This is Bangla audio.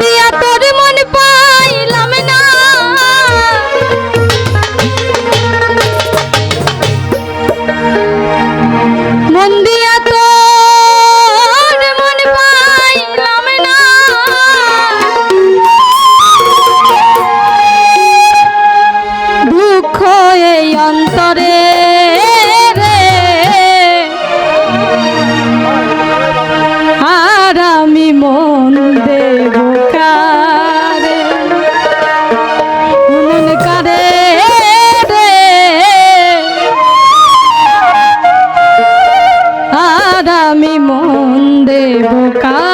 দিয়া তোর মন আমি মন দেব কা